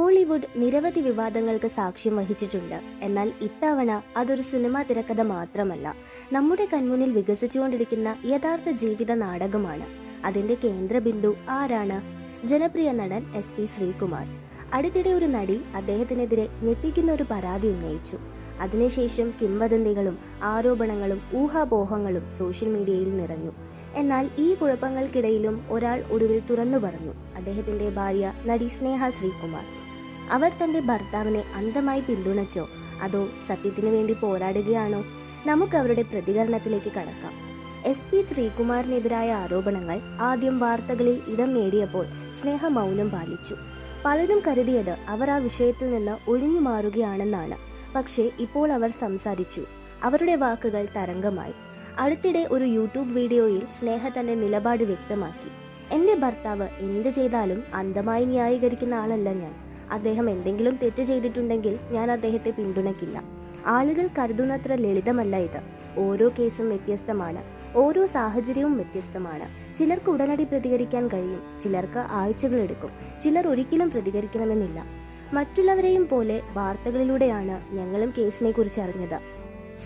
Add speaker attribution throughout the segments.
Speaker 1: Mollywood നിരവധി വിവാദങ്ങൾക്ക് സാക്ഷ്യം വഹിച്ചിട്ടുണ്ട്. എന്നാൽ ഇത്തവണ അതൊരു സിനിമാ തിരക്കഥ മാത്രമല്ല. നമ്മുടെ കൺമുന്നിൽ വികസിച്ചുകൊണ്ടിരിക്കുന്ന യഥാർത്ഥ ജീവിത നാടകമാണ്. അതിന്റെ കേന്ദ്രബിന്ദു ആരാണ്? ജനപ്രിയ നടൻ എസ് പി ശ്രീകുമാർ. അടുത്തിടെ ഒരു നടി അദ്ദേഹത്തിനെതിരെ ഞെട്ടിക്കുന്ന ഒരു പരാതി ഉന്നയിച്ചു. അതിനുശേഷം കിംവദന്തികളും ആരോപണങ്ങളും ഊഹാപോഹങ്ങളും സോഷ്യൽ മീഡിയയിൽ നിറഞ്ഞു. എന്നാൽ ഈ കുഴപ്പങ്ങൾക്കിടയിലും ഒരാൾ ഒടുവിൽ തുറന്നു പറഞ്ഞു. അദ്ദേഹത്തിന്റെ ഭാര്യ നടി സ്നേഹ ശ്രീകുമാർ. അവർ തന്റെ ഭർത്താവിനെ അന്ധമായി പിന്തുണച്ചോ? അതോ സത്യത്തിനു വേണ്ടി പോരാടുകയാണോ? നമുക്ക് അവരുടെ പ്രതികരണത്തിലേക്ക് കടക്കാം. എസ് പി ശ്രീകുമാറിനെതിരായ ആരോപണങ്ങൾ ആദ്യം വാർത്തകളിൽ ഇടം നേടിയപ്പോൾ സ്നേഹ മൗനം പാലിച്ചു. പലരും കരുതിയത് അവർ ആ വിഷയത്തിൽ നിന്ന് ഒഴിഞ്ഞു മാറുകയാണെന്നാണ്. പക്ഷേ ഇപ്പോൾ അവർ സംസാരിച്ചു. അവരുടെ വാക്കുകൾ തരംഗമായി. അടുത്തിടെ ഒരു യൂട്യൂബ് വീഡിയോയിൽ സ്നേഹ തന്റെ നിലപാട് വ്യക്തമാക്കി. എന്റെ ഭർത്താവ് എന്ത് ചെയ്താലും അന്ധമായി ന്യായീകരിക്കുന്ന ആളല്ല ഞാൻ. അദ്ദേഹം എന്തെങ്കിലും തെറ്റ് ചെയ്തിട്ടുണ്ടെങ്കിൽ ഞാൻ അദ്ദേഹത്തെ പിന്തുണയ്ക്കില്ല. ആളുകൾ കരുതുന്നത്ര ലളിതമല്ല ഇത്. ഓരോ കേസും വ്യത്യസ്തമാണ്. ഓരോ സാഹചര്യവും വ്യത്യസ്തമാണ്. ചിലർക്ക് ഉടനടി പ്രതികരിക്കാൻ കഴിയും. ചിലർക്ക് ആഴ്ചകളെടുക്കും ചിലർ ഒരിക്കലും പ്രതികരിക്കണമെന്നില്ല. മറ്റുള്ളവരെയും പോലെ വാർത്തകളിലൂടെയാണ് ഞങ്ങളും കേസിനെ കുറിച്ച് അറിഞ്ഞത്.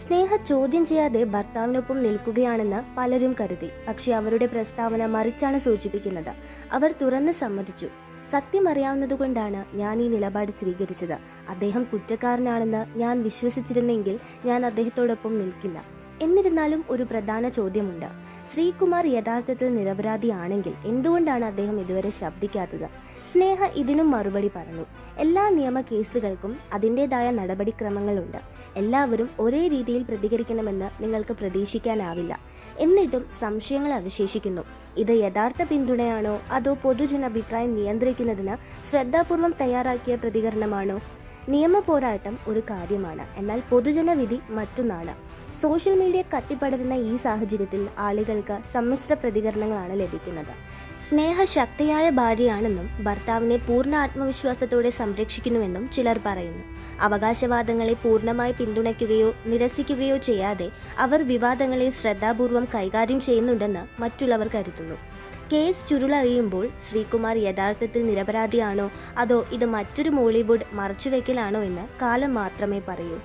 Speaker 1: സ്നേഹ ചോദ്യം ചെയ്യാതെ ഭർത്താവിനൊപ്പം നിൽക്കുകയാണെന്ന് പലരും കരുതി. പക്ഷെ അവരുടെ പ്രസ്താവന മറിച്ചാണ് സൂചിപ്പിക്കുന്നത്. അവർ തുറന്ന് സമ്മതിച്ചു. സത്യം അറിയാവുന്നതുകൊണ്ടാണ് ഞാൻ ഈ നിലപാട് സ്വീകരിച്ചത്. അദ്ദേഹം കുറ്റക്കാരനാണെന്ന് ഞാൻ വിശ്വസിച്ചിരുന്നെങ്കിൽ ഞാൻ അദ്ദേഹത്തോടൊപ്പം നിൽക്കില്ല. എന്നിരുന്നാലും ഒരു പ്രധാന ചോദ്യമുണ്ട്. ശ്രീകുമാർ യഥാർത്ഥത്തിൽ നിരപരാധിയാണെങ്കിൽ എന്തുകൊണ്ടാണ് അദ്ദേഹം ഇതുവരെ ശബ്ദിക്കാത്തത്? സ്നേഹ ഇതിനും മറുപടി പറഞ്ഞു. എല്ലാ നിയമ കേസുകൾക്കും അതിന്റെതായ നടപടിക്രമങ്ങളുണ്ട്. എല്ലാവരും ഒരേ രീതിയിൽ പ്രതികരിക്കണമെന്ന് നിങ്ങൾക്ക് പ്രതീക്ഷിക്കാനാവില്ല. എന്നിട്ടും സംശയങ്ങൾ അവശേഷിക്കുന്നു. ഇത് യഥാർത്ഥ പിന്തുണയാണോ? അതോ പൊതുജനാഭിപ്രായം നിയന്ത്രിക്കുന്നതിന് ശ്രദ്ധാപൂർവം തയ്യാറാക്കിയ പ്രതികരണമാണോ? നിയമ പോരാട്ടം ഒരു കാര്യമാണ്. എന്നാൽ പൊതുജനവിധി മറ്റൊന്നാണ്. സോഷ്യൽ മീഡിയ കത്തിപ്പടരുന്ന ഈ സാഹചര്യത്തിൽ ആളുകൾക്ക് സമ്മിശ്ര പ്രതികരണങ്ങളാണ് ലഭിക്കുന്നത്. സ്നേഹ ശക്തിയായ ഭാര്യയാണെന്നും ഭർത്താവിനെ പൂർണ ആത്മവിശ്വാസത്തോടെ സംരക്ഷിക്കുന്നുവെന്നും ചിലർ പറയുന്നു. അവകാശവാദങ്ങളെ പൂർണമായി പിന്തുണയ്ക്കുകയോ നിരസിക്കുകയോ ചെയ്യാതെ അവർ വിവാദങ്ങളെ ശ്രദ്ധാപൂർവം കൈകാര്യം ചെയ്യുന്നുണ്ടെന്ന് മറ്റുള്ളവർ കരുതുന്നു. കേസ് ചുരുളറിയുമ്പോൾ ശ്രീകുമാർ യഥാർത്ഥത്തിൽ നിരപരാധിയാണോ? അതോ ഇത് മറ്റൊരു മോളിവുഡ് മറച്ചുവെക്കലാണോ എന്ന് കാലം മാത്രമേ പറയൂ.